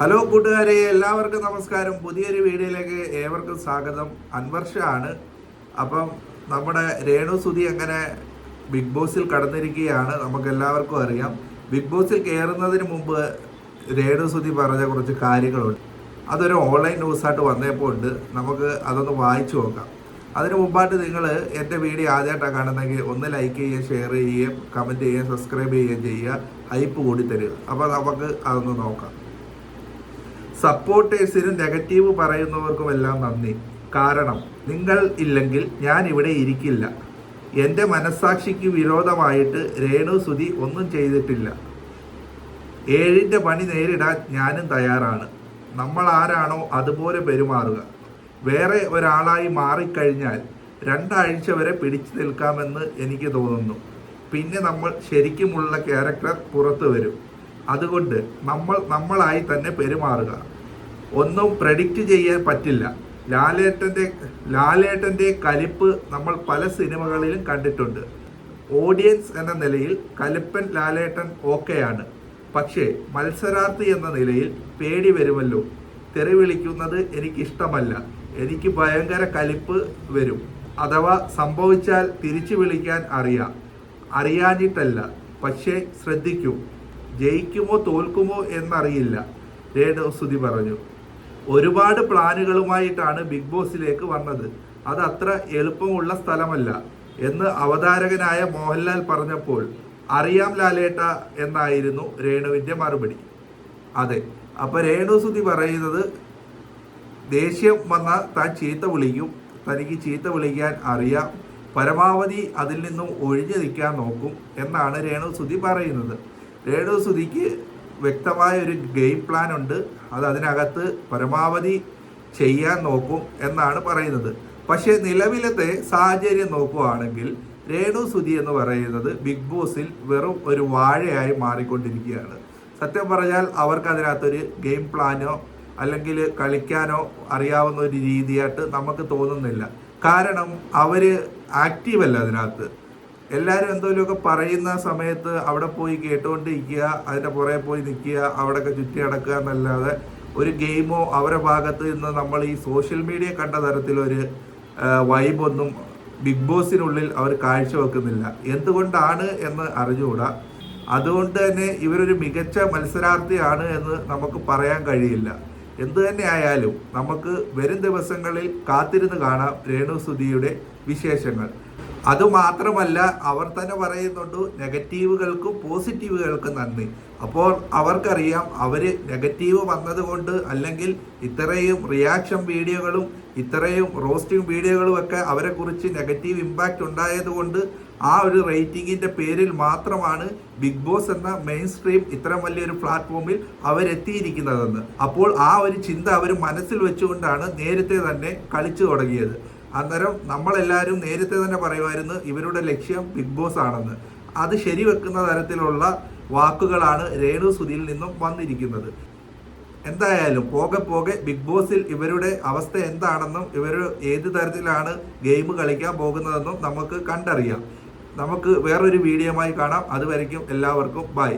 Hello കൂട്ടുകാരെ എല്ലാവർക്കും നമസ്കാരം. പുതിയൊരു വീഡിയോയിലേക്ക് ഏവർക്കും സ്വാഗതം. അൻവർഷ ആണ് അപ്പം നമ്മുടെ രേണു സുധി അങ്ങനെ ബിഗ് ബോസിൽ കടന്നിരിക്കുകയാണ്. നമുക്ക് എല്ലാവർക്കും അറിയാം. ബിഗ് ബോസിൽ കയറുന്നതിന് മുമ്പ് രേണു സുധി പറഞ്ഞ കുറച്ച് കാര്യങ്ങളുണ്ട്. അതൊരു ഓൺലൈൻ ന്യൂസായിട്ട് വന്നപ്പോൾ ഉണ്ട്. നമുക്ക് അതൊന്ന് വായിച്ചു നോക്കാം. അതിന് മുമ്പായിട്ട് നിങ്ങൾ എന്റെ വീഡിയോ ആദ്യമായിട്ടാണ് കാണുന്നെങ്കിൽ ഒന്ന് ലൈക്ക് ചെയ്യുക ഷെയർ ചെയ്യുകയും കമന്റ് ചെയ്യുകയും സബ്സ്ക്രൈബ് ചെയ്യുകയും ചെയ്യുക. ഹൈപ്പ് കൂടി തരിക. അപ്പോൾ നമുക്ക് അതൊന്ന് നോക്കാം. സപ്പോർട്ടേഴ്സിനും നെഗറ്റീവ് പറയുന്നവർക്കുമെല്ലാം നന്ദി. കാരണം നിങ്ങൾ ഇല്ലെങ്കിൽ ഞാൻ ഇവിടെ ഇരിക്കില്ല. എന്റെ മനസ്സാക്ഷിക്ക് വിരോധമായിട്ട് രേണു സുധി ഒന്നും ചെയ്തിട്ടില്ല. ഏഴിന്റെ പണി നേരിടാൻ ഞാനും തയ്യാറാണ്. നമ്മൾ ആരാണോ അതുപോലെ പെരുമാറുക. വേറെ ഒരാളായി മാറിക്കഴിഞ്ഞാൽ രണ്ടാഴ്ച വരെ പിടിച്ചു നിൽക്കാമെന്ന് എനിക്ക് തോന്നുന്നു. പിന്നെ നമ്മൾ ശരിക്കുമുള്ള ക്യാരക്ടർ പുറത്തു വരും. അതുകൊണ്ട് നമ്മൾ നമ്മളായി തന്നെ പെരുമാറുക. ഒന്നും പ്രഡിക്റ്റ് ചെയ്യാൻ പറ്റില്ല. ലാലേട്ടന്റെ ലാലേട്ടന്റെ കലിപ്പ് നമ്മൾ പല സിനിമകളിലും കണ്ടിട്ടുണ്ട്. ഓഡിയൻസ് എന്ന നിലയിൽ കലിപ്പൻ ലാലേട്ടൻ ഓക്കെയാണ്. പക്ഷേ മത്സരാർത്ഥി എന്ന നിലയിൽ പേടി വരുമല്ലോ. തെറി വിളിക്കുന്നത് എനിക്കിഷ്ടമല്ല. എനിക്ക് ഭയങ്കര കലിപ്പ് വരും. അഥവാ സംഭവിച്ചാൽ തിരിച്ചു വിളിക്കാൻ അറിയാം. അറിയാഞ്ഞിട്ടല്ല. പക്ഷേ ശ്രദ്ധിക്കും. ജയിക്കുമോ തോൽക്കുമോ എന്നറിയില്ല. രേണു സുധി പറഞ്ഞു. ഒരുപാട് പ്ലാനുകളുമായിട്ടാണ് ബിഗ് ബോസിലേക്ക് വന്നത്. അത് അത്ര എളുപ്പമുള്ള സ്ഥലമല്ല എന്ന് അവതാരകനായ മോഹൻലാൽ പറഞ്ഞപ്പോൾ അറിയാം ലാലേട്ട എന്നായിരുന്നു രേണുവിന്റെ മറുപടി. അതെ അപ്പൊ രേണു സുധി പറയുന്നത് ദേഷ്യം വന്ന താൻ ചീത്ത വിളിക്കും തനിക്ക് ചീത്ത വിളിക്കാൻ അറിയാം പരമാവധി അതിൽ നിന്നും ഒഴിഞ്ഞു നിൽക്കാൻ നോക്കും എന്നാണ് രേണു സുധി പറയുന്നത്. രേണു വ്യക്തമായ ഒരു ഗെയിം പ്ലാൻ ഉണ്ട്. അത് അതിനകത്ത് പരമാവധി ചെയ്യാൻ നോക്കും എന്നാണ് പറയുന്നത്. പക്ഷേ നിലവിലത്തെ സാഹചര്യം നോക്കുകയാണെങ്കിൽ രേണു സുധി എന്ന് പറയുന്നത് ബിഗ് ബോസിൽ വെറും ഒരു വാഴയായി മാറിക്കൊണ്ടിരിക്കുകയാണ്. സത്യം പറഞ്ഞാൽ അവർക്ക് അതിനകത്തൊരു ഗെയിം പ്ലാനോ അല്ലെങ്കിൽ കളിക്കാനോ അറിയാവുന്ന ഒരു രീതിയായിട്ട് നമുക്ക് തോന്നുന്നില്ല. കാരണം അവർ ആക്റ്റീവല്ല അതിനകത്ത്. എല്ലാവരും എന്തെങ്കിലുമൊക്കെ പറയുന്ന സമയത്ത് അവിടെ പോയി കേട്ടുകൊണ്ടിരിക്കുക അതിന്റെ പുറകെ പോയി നിൽക്കുക അവിടെയൊക്കെ ചുറ്റി നടക്കുക എന്നല്ലാതെ ഒരു ഗെയിമോ അവരുടെ ഭാഗത്ത് നിന്ന് നമ്മൾ ഈ സോഷ്യൽ മീഡിയ കണ്ട തരത്തിലൊരു വൈബൊന്നും ബിഗ് ബോസിനുള്ളിൽ അവർ കാഴ്ചവെക്കുന്നില്ല. എന്തുകൊണ്ടാണ് എന്ന് അറിഞ്ഞുകൂടാ. അതുകൊണ്ട് തന്നെ ഇവരൊരു മികച്ച മത്സരാർത്ഥിയാണ് എന്ന് നമുക്ക് പറയാൻ കഴിയില്ല. എന്തു തന്നെ ആയാലും നമുക്ക് വരും ദിവസങ്ങളിൽ കാത്തിരുന്ന് കാണാം രേണു സുധിയുടെ വിശേഷങ്ങൾ. അതുമാത്രമല്ല അവർ തന്നെ പറയുന്നുണ്ട് നെഗറ്റീവുകൾക്കും പോസിറ്റീവുകൾക്കും നന്ദി. അപ്പോൾ അവർക്കറിയാം അവർ നെഗറ്റീവ് വന്നതുകൊണ്ട് അല്ലെങ്കിൽ ഇത്രയും റിയാക്ഷൻ വീഡിയോകളും ഇത്രയും റോസ്റ്റിംഗ് വീഡിയോകളും ഒക്കെ അവരെക്കുറിച്ച് നെഗറ്റീവ് ഇമ്പാക്റ്റ് ഉണ്ടായതുകൊണ്ട് ആ ഒരു റേറ്റിംഗിന്റെ പേരിൽ മാത്രമാണ് ബിഗ് ബോസ് എന്ന മെയിൻ സ്ട്രീം ഇത്രയും വലിയൊരു പ്ലാറ്റ്ഫോമിൽ അവരെത്തിയിരിക്കുന്നതെന്ന്. അപ്പോൾ ആ ഒരു ചിന്ത അവർ മനസ്സിൽ വെച്ചുകൊണ്ടാണ് നേരത്തെ തന്നെ കളിച്ചു തുടങ്ങിയത്. അന്നേരം നമ്മളെല്ലാവരും നേരത്തെ തന്നെ പറയുമായിരുന്നു ഇവരുടെ ലക്ഷ്യം ബിഗ് ബോസ് ആണെന്ന്. അത് ശരിവെക്കുന്ന തരത്തിലുള്ള വാക്കുകളാണ് രേണു സുധിയിൽ നിന്നും വന്നിരിക്കുന്നത്. എന്തായാലും പോകെ പോകെ ബിഗ് ബോസിൽ ഇവരുടെ അവസ്ഥ എന്താണെന്നും ഇവർ ഏത് തരത്തിലാണ് ഗെയിം കളിക്കാൻ പോകുന്നതെന്നും നമുക്ക് കണ്ടറിയാം. നമുക്ക് വേറൊരു വീഡിയോമായി കാണാം. അതുവരയ്ക്കും എല്ലാവർക്കും ബൈ.